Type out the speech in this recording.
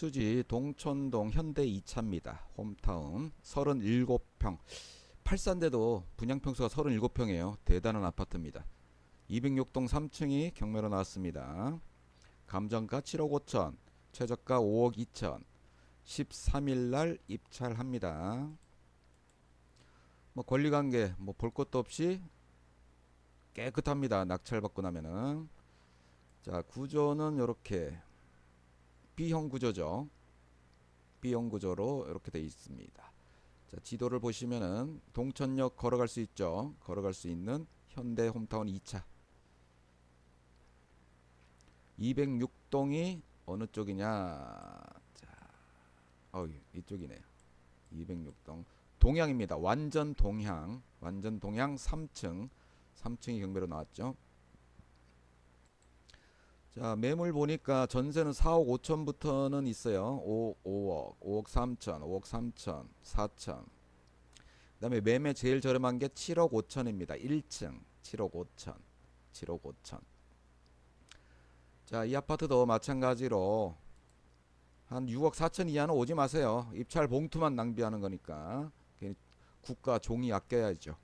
수지 동천동 현대 2차입니다. 홈타운 37평. 팔산대도 분양평수가 37평이에요. 대단한 아파트입니다. 206동 3층이 경매로 나왔습니다. 감정가 7억 5천, 최저가 5억 2천. 13일 날 입찰합니다. 뭐 권리관계 뭐 볼 것도 없이 깨끗합니다. 낙찰 받고 나면은 자 구조는 이렇게 B형 구조죠. B형 구조로 이렇게 돼 있습니다. 자 지도를 보시면은 동천역 걸어갈 수 있죠. 걸어갈 수 있는 현대 홈타운 2차 206동이 어느 쪽이냐 자 어, 이쪽이네요. 206동 동향입니다. 완전 동향, 완전 동향 3층, 3층이 경매로 나왔죠. 자 매물 보니까 전세는 4억 5천부터는 있어요. 5, 5억, 5억 3천, 5억 3천, 4천. 그다음에 매매 제일 저렴한 게 7억 5천입니다. 1층 7억 5천, 7억 5천. 자 이 아파트도 마찬가지로 한 6억 4천 이하는 오지 마세요. 입찰 봉투만 낭비하는 거니까 국가 종이 아껴야죠.